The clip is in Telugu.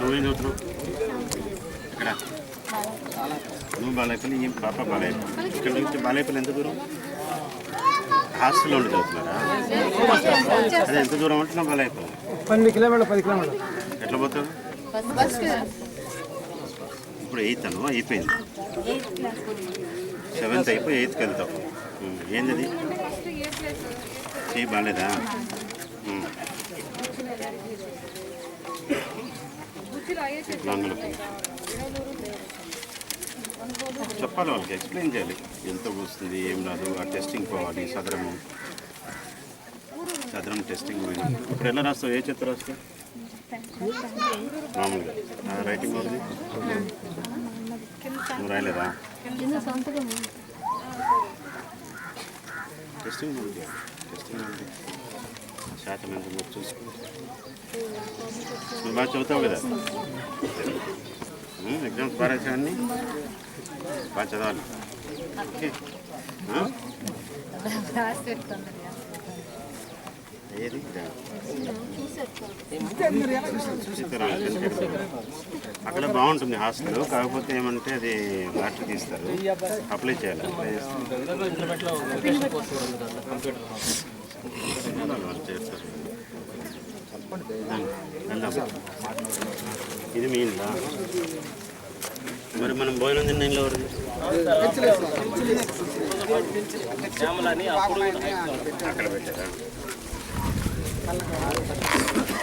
నువ్వేం చదువుతున్నావు ఇక్కడ నువ్వు బాలేపల్లి ఈ పాప బాలేపల్లి ఇక్కడ నుంచి బాలేపల్లి ఎంత దూరం హాస్టల్లో ఉండి చదువుతున్నారా అదే ఎంత దూరం అంటే నా బాలేపల్లి పన్నెండు కిలోమీటర్ పది కిలోమీటర్ ఎట్లా పోతావు ఇప్పుడు ఎయిత్ అను అయిపోయింది. సెవెంత్ అయిపోయి ఎయిత్కి ఏంది అది చెయ్యి బాగాలేదా. చెప్పాలి వాళ్ళకి ఎక్స్ప్లెయిన్ చేయాలి. ఎంత వస్తుంది ఏం రాదు ఆ టెస్టింగ్ పోవాలి సదరము. సదరం టెస్టింగ్ పోయింది. ఇప్పుడు ఎలా రాస్తావు? ఏ చెత్త రాస్తావు? మామూలుగా. రైటింగ్ ఉంది నువ్వు రాయలేదా టెస్టింగ్ ఉంది. టెస్టింగ్ ఉంది. శాతం ఎంత మీరు చూసుకో. నువ్వు బాగా చదువుతావు కదా? ఎగ్జామ్స్ బాగా రాసావు అన్నీ బాగా చదవాలి. ఓకే? ఏది? అక్కడ బాగుంటుంది హాస్టల్ కాకపోతే ఏమంటే అది లాటరీ తీస్తారు. అప్లై చేయాలి అప్లై చేస్తారు. ఇది మీ మరి మనం భోజనం తిన్న ఇంట్లో ఎవరిది అక్కడ పెట్టారా? Kalau mau.